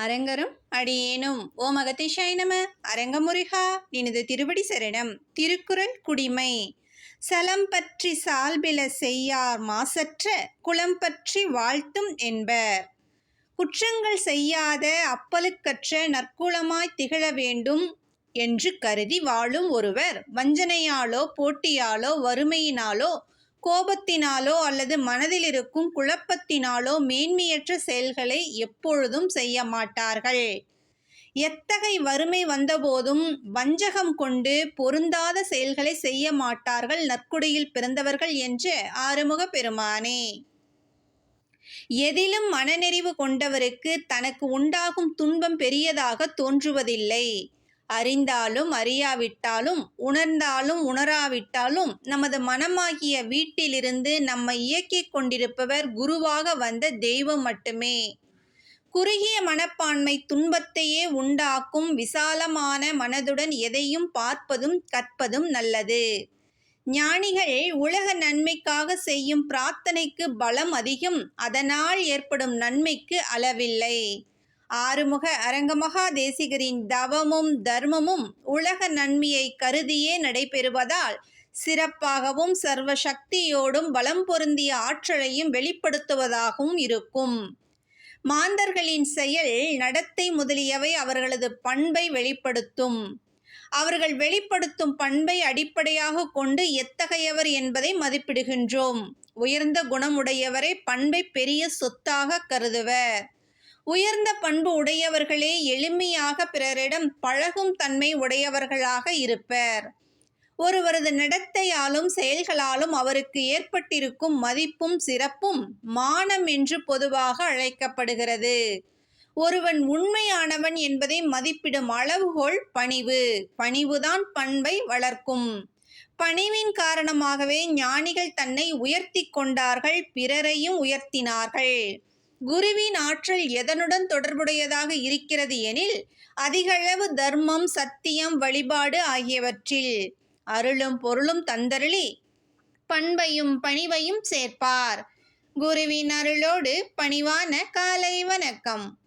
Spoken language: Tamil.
அரங்கரும் அடியேனும். ஓ மகதிஷாய் நம. அரங்கமுருகா நினது திருவடி சரணம். திருக்குறள் குடிமை. சலம் பற்றி சால்பில செய்யார் மாசற்ற குலம் பற்றி வாழ்த்தும் என்பர். குற்றங்கள் செய்யாத அப்பலுக்கற்ற நற்குலமாய் திகழ வேண்டும் என்று கருதி வாழும் ஒருவர் வஞ்சனையாலோ போட்டியாலோ வறுமையினாலோ கோபத்தினாலோ அல்லது மனதில் இருக்கும் குழப்பத்தினாலோ மேன்மையற்ற செயல்களை எப்பொழுதும் செய்ய மாட்டார்கள். எத்தகை வறுமை வந்தபோதும் வஞ்சகம் கொண்டு பொருந்தாத செயல்களை செய்ய மாட்டார்கள் நற்குடியில் பிறந்தவர்கள் என்று ஆறுமுக பெருமானே. எதிலும் மனநெறிவு கொண்டவருக்கு தனக்கு உண்டாகும் துன்பம் பெரியதாக தோன்றுவதில்லை. அறிந்தாலும் அறியாவிட்டாலும் உணர்ந்தாலும் உணராவிட்டாலும் நமது மனமாகிய வீட்டிலிருந்து நம்மை இயக்கிக் கொண்டிருப்பவர் குருவாக வந்த தெய்வம் மட்டுமே. குறுகிய மனப்பான்மை துன்பத்தையே உண்டாக்கும் விசாலமான மனதுடன் எதையும் பார்ப்பதும் கற்பதும் நல்லது. ஞானிகள் உலக நன்மைக்காக செய்யும் பிரார்த்தனைக்கு பலம் அதிகம் அதனால் ஏற்படும் நன்மைக்கு அளவில்லை. ஆறுமுக அரங்கமகா தேசிகரின் தவமும் தர்மமும் உலக நன்மையை கருதியே நடைபெறுவதால் சிறப்பாகவும் சர்வ சக்தியோடும் பலம் பொருந்திய ஆற்றலையும் வெளிப்படுத்துவதாகவும் இருக்கும். மாந்தர்களின் செயல் நடத்தை முதலியவை அவர்களது பண்பை வெளிப்படுத்தும். அவர்கள் வெளிப்படுத்தும் பண்பை அடிப்படையாக கொண்டு எத்தகையவர் என்பதை மதிப்பிடுகின்றோம். உயர்ந்த குணமுடையவரை பண்பை பெரிய சொத்தாக கருதுவர். உயர்ந்த பண்பு உடையவர்களே எளிமையாக பிறரிடம் பழகும் தன்மை உடையவர்களாக இருப்பர். ஒருவரது நடத்தையாலும் செயல்களாலும் அவருக்கு ஏற்பட்டிருக்கும் மதிப்பும் சிறப்பும் மானம் என்று பொதுவாக அழைக்கப்படுகிறது. ஒருவன் உண்மையானவன் என்பதை மதிப்பிடும் அளவுகோல் பணிவு. பணிவுதான் பண்பை வளர்க்கும். பணிவின் காரணமாகவே ஞானிகள் தன்னை உயர்த்தி கொண்டார்கள் பிறரையும் உயர்த்தினார்கள். குருவின் ஆற்றல் எதனுடன் தொடர்புடையதாக இருக்கிறது எனில் அதிகளவு தர்மம் சத்தியம் வழிபாடு ஆகியவற்றில். அருளும் பொருளும் தந்தருளி பண்பையும் பணிவையும் சேர்ப்பார். குருவின் அருளோடு பணிவான காலை வணக்கம்.